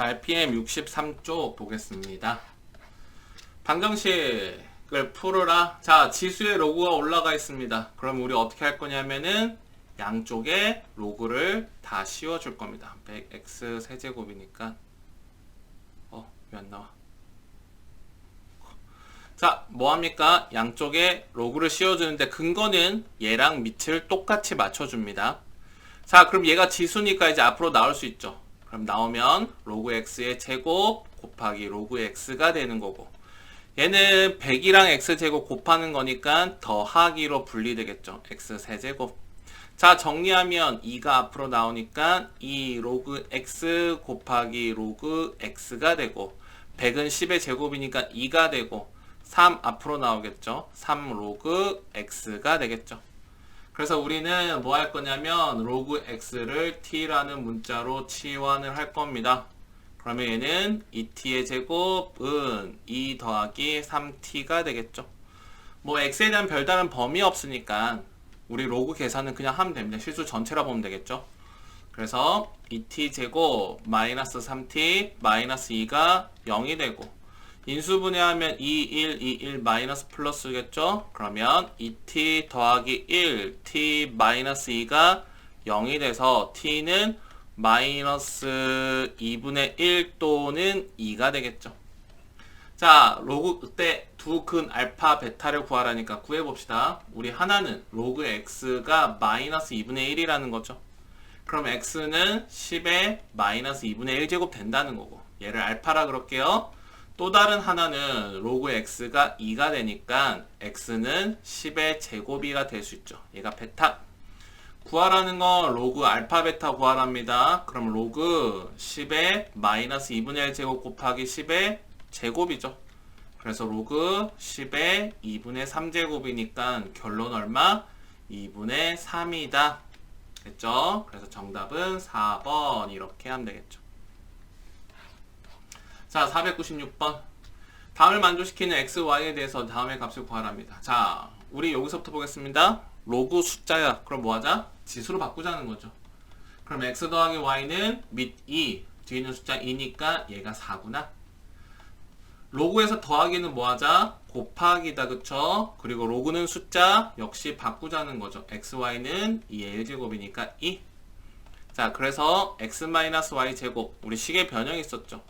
자, RPM 63쪽 보겠습니다. 방정식을 풀어라. 자, 지수의 로그가 올라가 있습니다. 그럼 우리 어떻게 할 거냐면은 양쪽에 로그를 다 씌워줄 겁니다. 100x 세제곱이니까 어, 왜안 나와? 자, 뭐합니까? 양쪽에 로그를 씌워주는데 근거는 얘랑 밑을 똑같이 맞춰줍니다. 자, 그럼 얘가 지수니까 이제 앞으로 나올 수 있죠. 그럼 나오면 로그 x의 제곱 곱하기 로그 x가 되는 거고 얘는 100이랑 x제곱 곱하는 거니까 더하기로 분리되겠죠. x 세제곱 자 정리하면 2가 앞으로 나오니까 2 로그 x 곱하기 로그 x가 되고 100은 10의 제곱이니까 2가 되고 3 앞으로 나오겠죠. 3 로그 x가 되겠죠. 그래서 우리는 뭐 할 거냐면 로그 x를 t라는 문자로 치환을 할 겁니다. 그러면 얘는 2t의 제곱은 2 더하기 3t가 되겠죠. 뭐 x에 대한 별다른 범위 없으니까 우리 로그 계산은 그냥 하면 됩니다. 실수 전체라 보면 되겠죠. 그래서 2t 제곱 마이너스 3t 마이너스 2가 0이 되고 인수분해하면 2, 1, 2, 1 마이너스 플러스겠죠? 그러면 2t 더하기 1, t 마이너스 2가 0이 돼서 t는 마이너스 2분의 1 또는 2가 되겠죠. 자, 로그 때두근 알파, 베타를 구하라니까 구해봅시다. 우리 하나는 로그 x가 마이너스 2분의 1이라는 거죠. 그럼 x는 10의 마이너스 2분의 1 제곱 된다는 거고 얘를 알파라 그럴게요. 또 다른 하나는 로그 x가 2가 되니까 x는 10의 제곱이가 될 수 있죠. 얘가 베타. 구하라는 건 로그 알파 베타 구하랍니다. 그럼 로그 10의 마이너스 2분의 1 제곱 곱하기 10의 제곱이죠. 그래서 로그 10의 2분의 3 제곱이니까 결론 얼마? 2분의 3이다. 됐죠? 그래서 정답은 4번 이렇게 하면 되겠죠. 자, 496번. 다음을 만족시키는 x, y에 대해서 다음의 값을 구하랍니다. 자, 우리 여기서부터 보겠습니다. 로그 숫자야. 그럼 뭐 하자? 지수로 바꾸자는 거죠. 그럼 x 더하기 y는 밑 2, 뒤에 있는 숫자 2니까 얘가 4구나. 로그에서 더하기는 뭐 하자? 곱하기다, 그쵸? 그리고 로그는 숫자 역시 바꾸자는 거죠. x, y는 2의 1제곱이니까 2. 자, 그래서 x-y 제곱. 우리 식의 변형이 있었죠.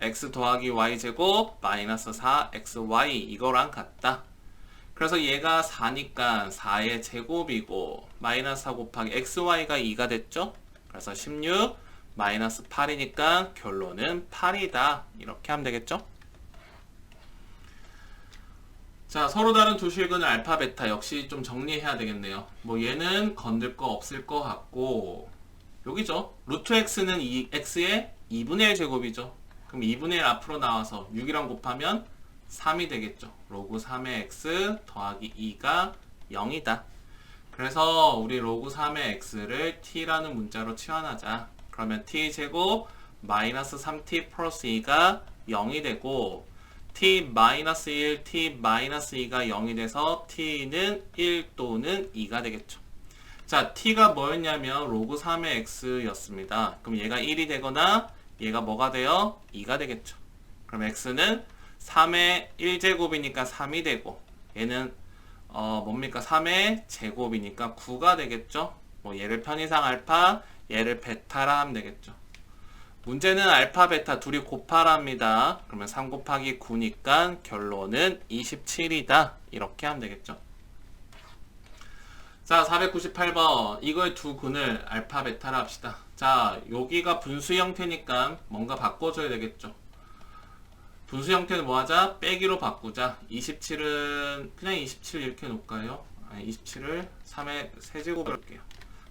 X 더하기 y 제곱 마이너스 4 xy 이거랑 같다. 그래서 얘가 4니까 4의 제곱이고 마이너스 4 곱하기 xy가 2가 됐죠? 그래서 16 마이너스 8이니까 결론은 8이다. 이렇게 하면 되겠죠? 자, 서로 다른 두 실근의 알파, 베타 역시 좀 정리해야 되겠네요. 뭐 얘는 건들 거 없을 것 같고 여기죠. 루트 x는 2, x의 2분의 1 제곱이죠. 그럼 2분의 1 앞으로 나와서 6이랑 곱하면 3이 되겠죠. 로그 3의 x 더하기 2가 0이다. 그래서 우리 로그 3의 x를 t라는 문자로 치환하자. 그러면 t 제곱 마이너스 3t 플러스 2가 0이 되고 t 마이너스 1, t 마이너스 2가 0이 돼서 t는 1 또는 2가 되겠죠. 자, t가 뭐였냐면 로그 3의 x였습니다. 그럼 얘가 1이 되거나 얘가 뭐가 돼요? 2가 되겠죠. 그럼 x는 3의 1제곱이니까 3이 되고 얘는 어 뭡니까? 3의 제곱이니까 9가 되겠죠. 뭐 얘를 편의상 알파, 얘를 베타라 하면 되겠죠. 문제는 알파, 베타 둘이 곱하랍니다. 그러면 3 곱하기 9니까 결론은 27이다. 이렇게 하면 되겠죠. 자, 498번. 이거의 두 근을 알파, 베타라 합시다. 자, 여기가 분수 형태니까 뭔가 바꿔줘야 되겠죠. 분수 형태는 뭐 하자? 빼기로 바꾸자. 27은 그냥 27 이렇게 놓을까요? 아니, 27을 3의 세제곱으로 할게요.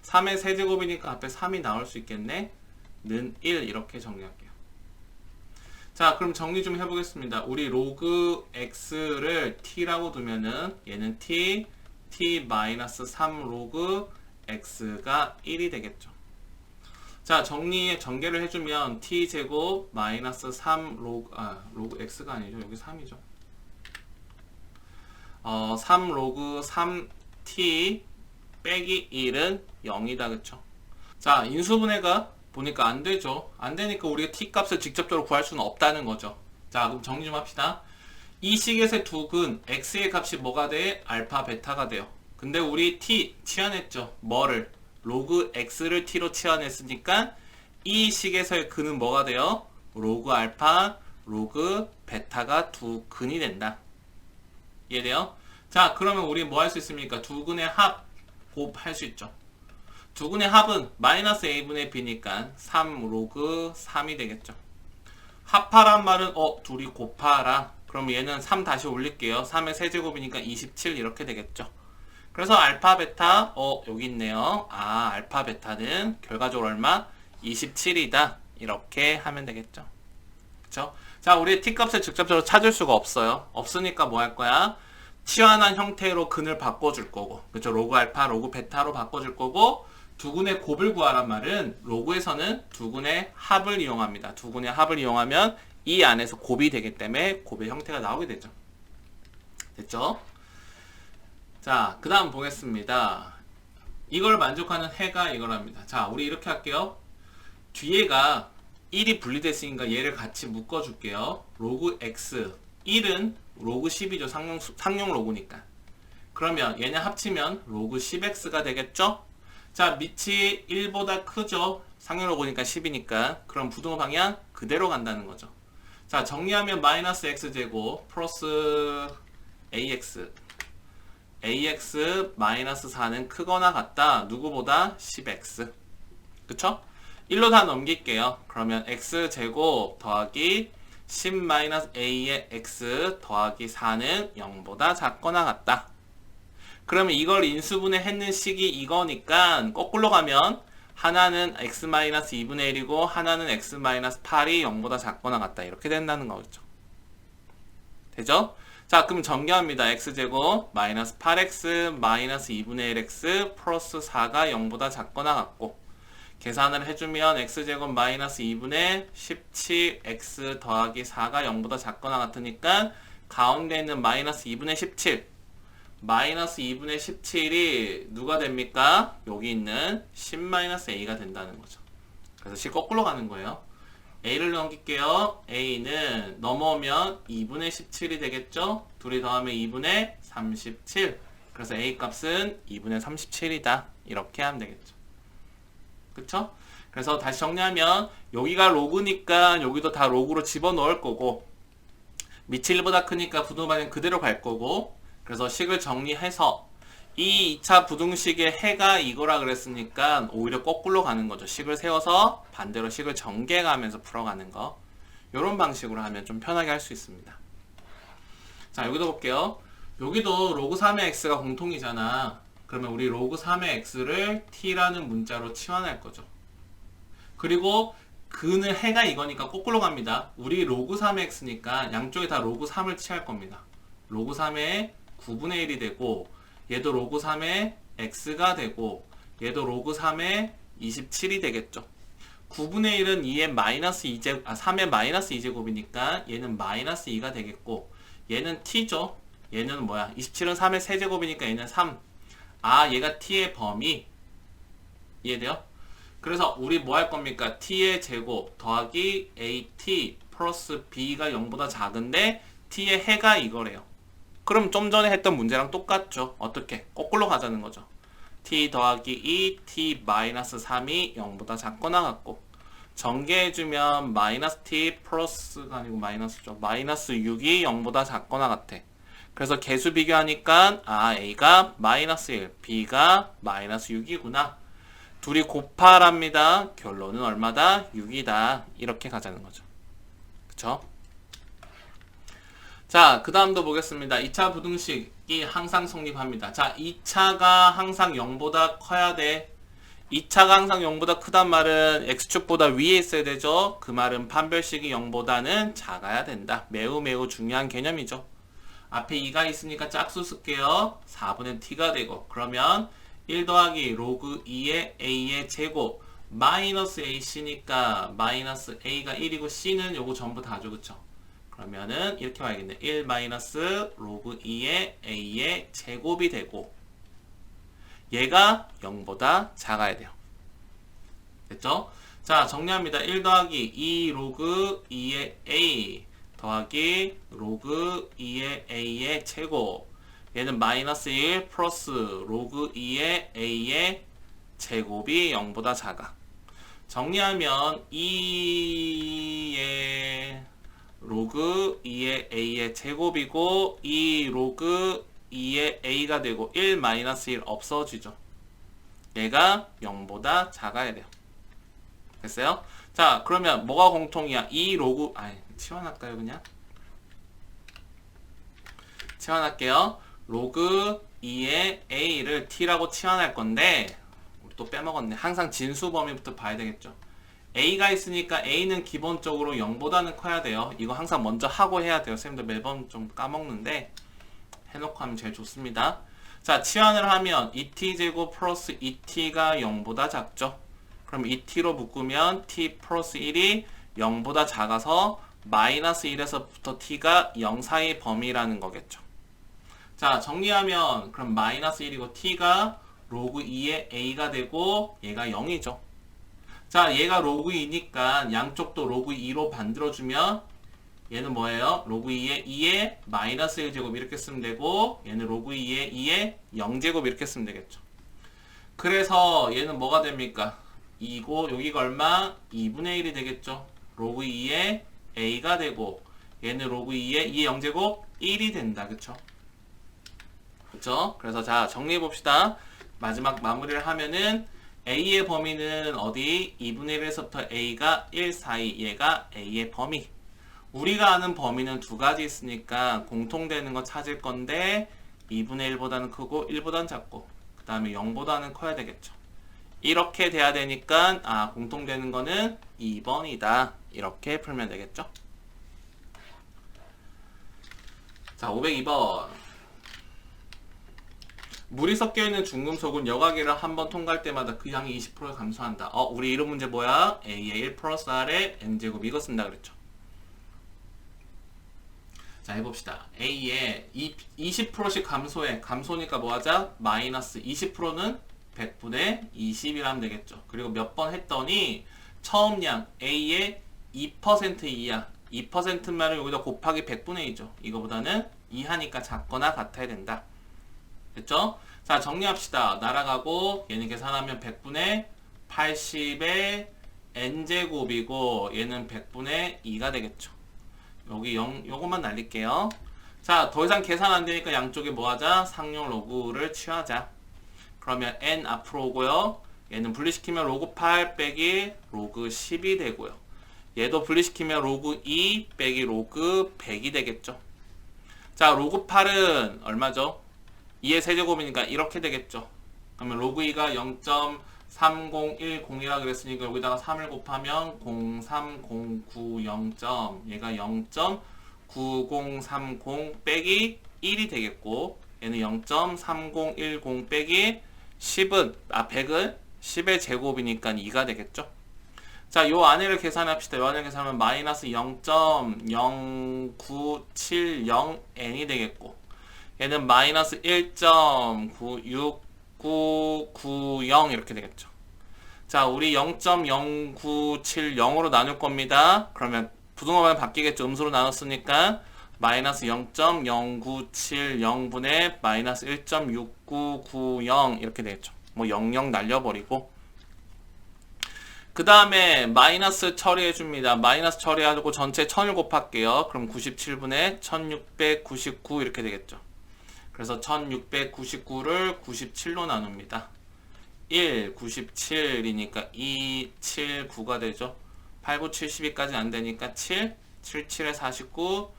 3의 세제곱이니까 앞에 3이 나올 수 있겠네. 는 1 이렇게 정리할게요. 자, 그럼 정리 좀 해보겠습니다. 우리 로그 x를 t라고 두면은 얘는 t, t-3 로그 x가 1이 되겠죠. 자, 정리, 전개를 해주면 t제곱 마이너스 3 로그, 아, 로그 x가 아니죠. 여기 3이죠. 어, 3 로그 3t 빼기 1은 0이다. 그쵸? 자, 인수분해가 보니까 안 되죠. 안 되니까 우리가 t 값을 직접적으로 구할 수는 없다는 거죠. 자, 그럼 정리 좀 합시다. 이 식에서의 두 근 x의 값이 뭐가 돼? 알파, 베타가 돼요. 근데 우리 t 치환했죠. 뭐를? 로그 x를 t로 치환했으니까 이 식에서의 근은 뭐가 돼요? 로그 알파, 로그 베타가 두 근이 된다. 이해돼요? 자, 그러면 우리 뭐 할 수 있습니까? 두 근의 합 곱할 수 있죠. 두 근의 합은 마이너스 a분의 b니까 3 로그 3이 되겠죠. 합하란 말은 어 둘이 곱하라. 그럼 얘는 3 다시 올릴게요. 3의 세제곱이니까 27 이렇게 되겠죠. 그래서 알파 베타 어 여기 있네요. 아 알파 베타는 결과적으로 얼마? 27이다. 이렇게 하면 되겠죠. 그쵸? 자 우리 t 값을 직접적으로 찾을 수가 없어요. 없으니까 뭐 할 거야? 치환한 형태로 근을 바꿔줄 거고 그쵸? 로그 알파, 로그 베타로 바꿔줄 거고 두 군의 곱을 구하란 말은 로그에서는 두 군의 합을 이용합니다. 두 군의 합을 이용하면 이 안에서 곱이 되기 때문에 곱의 형태가 나오게 되죠. 됐죠? 자, 그 다음 보겠습니다. 이걸 만족하는 해가 이거랍니다. 자, 우리 이렇게 할게요. 뒤에가 1이 분리됐으니까 얘를 같이 묶어줄게요. 로그 x 1은 로그 10이죠. 상용, 상용 로그니까. 그러면 얘네 합치면 로그 10x가 되겠죠? 자, 밑이 1보다 크죠? 상용 로그니까 10이니까. 그럼 부등호 방향 그대로 간다는 거죠. 자, 정리하면 마이너스 x제곱 플러스 ax ax 마이너스 4는 크거나 같다. 누구보다 10x. 그쵸? 1로 다 넘길게요. 그러면 x제곱 더하기 10 마이너스 a의 x 더하기 4는 0보다 작거나 같다. 그러면 이걸 인수분해 했는 식이 이거니까 거꾸로 가면 하나는 x 마이너스 2분의 1이고 하나는 x 마이너스 8이 0보다 작거나 같다. 이렇게 된다는 거죠. 되죠? 자, 그럼 전개합니다. x제곱 마이너스 8x 마이너스 2분의 1x 플러스 4가 0보다 작거나 같고 계산을 해주면 x제곱 마이너스 2분의 17x 더하기 4가 0보다 작거나 같으니까 가운데 있는 마이너스 2분의 17 마이너스 2분의 17이 누가 됩니까? 여기 있는 10 마이너스 a가 된다는 거죠. 그래서 식 거꾸로 가는 거예요. a를 넘길게요. a는 넘어오면 2분의 17이 되겠죠? 둘이 더하면 2분의 37. 그래서 a 값은 2분의 37이다. 이렇게 하면 되겠죠. 그쵸? 그래서 다시 정리하면 여기가 로그니까 여기도 다 로그로 집어넣을 거고 밑이 1보다 크니까 부등반은 그대로 갈 거고 그래서 식을 정리해서 이 2차 부등식의 해가 이거라 그랬으니까 오히려 거꾸로 가는 거죠. 식을 세워서 반대로 식을 전개가면서 풀어가는 거. 이런 방식으로 하면 좀 편하게 할 수 있습니다. 자, 여기도 볼게요. 여기도 로그 3의 x가 공통이잖아. 그러면 우리 로그 3의 x를 t라는 문자로 치환할 거죠. 그리고 근을 해가 이거니까 거꾸로 갑니다. 우리 로그 3의 x니까 양쪽에 다 로그 3을 취할 겁니다. 로그 3의 9분의 1이 되고 얘도 로그 3의 x가 되고 얘도 로그 3의 27이 되겠죠. 9분의 1은 2의 마이너스 2제, 아, 3의 마이너스 2제곱이니까 얘는 마이너스 2가 되겠고 얘는 t죠. 얘는 뭐야? 27은 3의 세제곱이니까 얘는 3. 아, 얘가 t의 범위. 이해돼요? 그래서 우리 뭐 할 겁니까? t의 제곱 더하기 at 플러스 b가 0보다 작은데 t의 해가 이거래요. 그럼 좀 전에 했던 문제랑 똑같죠. 어떻게? 거꾸로 가자는 거죠. t 더하기 2, t 마이너스 3이 0보다 작거나 같고 전개해주면 마이너스 t 플러스가 아니고 마이너스죠. 마이너스 6이 0보다 작거나 같아. 그래서 개수 비교하니까 아 a가 마이너스 1, b가 마이너스 6이구나. 둘이 곱하랍니다. 결론은 얼마다? 6이다. 이렇게 가자는 거죠. 그쵸? 자, 그 다음도 보겠습니다. 2차 부등식이 항상 성립합니다. 자, 2차가 항상 0보다 커야 돼. 2차가 항상 0보다 크단 말은 x축보다 위에 있어야 되죠. 그 말은 판별식이 0보다는 작아야 된다. 매우 매우 중요한 개념이죠. 앞에 2가 있으니까 짝수 쓸게요. 4분의 t가 되고 그러면 1 더하기 로그 2의 a의 제곱 마이너스 ac니까 마이너스 a가 1이고 c는 요거 전부 다죠. 그쵸? 그러면은 이렇게 와야겠네. 1 마이너스 로그 2의 a의 제곱이 되고 얘가 0보다 작아야 돼요. 됐죠? 자, 정리합니다. 1 더하기 2 로그 2의 a 더하기 로그 2의 a의 제곱. 얘는 마이너스 1 플러스 로그 2의 a의 제곱이 0보다 작아. 정리하면 2의 로그 2의 a의 제곱이고 2 로그 2의 a가 되고 1 마이너스 1 없어지죠. 얘가 0보다 작아야 돼요. 됐어요? 자, 그러면 뭐가 공통이야? 2 로그 아이, 치환할까요, 그냥? 치환할게요. 로그 2의 a를 t라고 치환할 건데 또 빼먹었네. 항상 진수 범위부터 봐야 되겠죠. A가 있으니까 a는 기본적으로 0보다는 커야 돼요. 이거 항상 먼저 하고 해야 돼요. 선생님들 매번 좀 까먹는데 해놓고 하면 제일 좋습니다. 자, 치환을 하면 2t제곱 플러스 2t가 0보다 작죠. 그럼 2t로 묶으면 t 플러스 1이 0보다 작아서 마이너스 1에서부터 t가 0 사이 범위라는 거겠죠. 자, 정리하면 그럼 마이너스 1이고 t가 로그 2의 a가 되고 얘가 0이죠. 자, 얘가 로그 2니까 양쪽도 로그 2로 만들어주면 얘는 뭐예요? 로그 2의 2의 마이너스 1제곱 이렇게 쓰면 되고 얘는 로그 2의 2의 0제곱 이렇게 쓰면 되겠죠. 그래서 얘는 뭐가 됩니까? 2고 여기가 얼마? 2분의 1이 되겠죠. 로그 2의 a가 되고 얘는 로그 2의 2의 0제곱 1이 된다. 그쵸? 그쵸? 그래서 자 정리해 봅시다. 마지막 마무리를 하면은 a의 범위는 어디? 2분의 1에서부터 a가 1 사이 얘가 a의 범위. 우리가 아는 범위는 두 가지 있으니까 공통되는 거 찾을 건데 2분의 1보다는 크고 1보다는 작고 그 다음에 0보다는 커야 되겠죠. 이렇게 돼야 되니까 아 공통되는 거는 2번이다. 이렇게 풀면 되겠죠. 자 502번 물이 섞여 있는 중금속은 여과기를 한 번 통과할 때마다 그 양이 20% 감소한다. 어, 우리 이런 문제 뭐야? A의 1 플러스 R의 N제곱 이거 쓴다 그랬죠. 자, 해봅시다. A의 20%씩 감소해. 감소니까 뭐 하자? 마이너스 20%는 100분의 20이라면 되겠죠. 그리고 몇 번 했더니 처음 양 A의 2% 이하. 2%만을 여기다 곱하기 100분의 2죠. 이거보다는 이하니까 작거나 같아야 된다. 됐죠? 자, 정리합시다. 날아가고 얘는 계산하면 100분의 80의 n제곱이고 얘는 100분의 2가 되겠죠. 여기 0, 요것만 날릴게요. 자, 더 이상 계산 안 되니까 양쪽에 뭐 하자? 상용 로그를 취하자. 그러면 n 앞으로 오고요. 얘는 분리시키면 로그 8 빼기 로그 10이 되고요. 얘도 분리시키면 로그 2 빼기 로그 100이 되겠죠. 자, 로그 8은 얼마죠? 2의 세제곱이니까 이렇게 되겠죠. 그러면 로그 2가 0.3010이라 그랬으니까 여기다가 3을 곱하면 03090점 얘가 0.9030 빼기 1이 되겠고 얘는 0.3010 빼기 10은 아 100은 10의 제곱이니까 2가 되겠죠. 자, 요 안에를 계산합시다. 요 안을 계산하면 마이너스 0.0970n이 되겠고 얘는 마이너스 1.96990 이렇게 되겠죠. 자, 우리 0.0970으로 나눌 겁니다. 그러면 부등호만 바뀌겠죠. 음수로 나눴으니까 마이너스 0.0970분의 마이너스 1.6990 이렇게 되겠죠. 뭐 00 날려버리고 그 다음에 마이너스 처리해 줍니다. 마이너스 처리하고 전체 1000을 곱할게요. 그럼 97분의 1699 이렇게 되겠죠. 그래서 1699를 97로 나눕니다. 1, 97이니까 2, 7, 9가 되죠. 8, 9, 72까지 안 되니까 7, 7, 7에 49,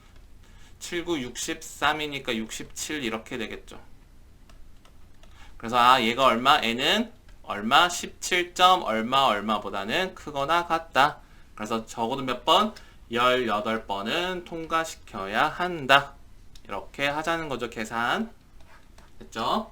7, 9, 63이니까 67 이렇게 되겠죠. 그래서 아 얘가 얼마? n은 얼마? 17점 얼마 얼마보다는 크거나 같다. 그래서 적어도 몇 번? 18번은 통과시켜야 한다. 이렇게 하자는 거죠, 계산. 됐죠?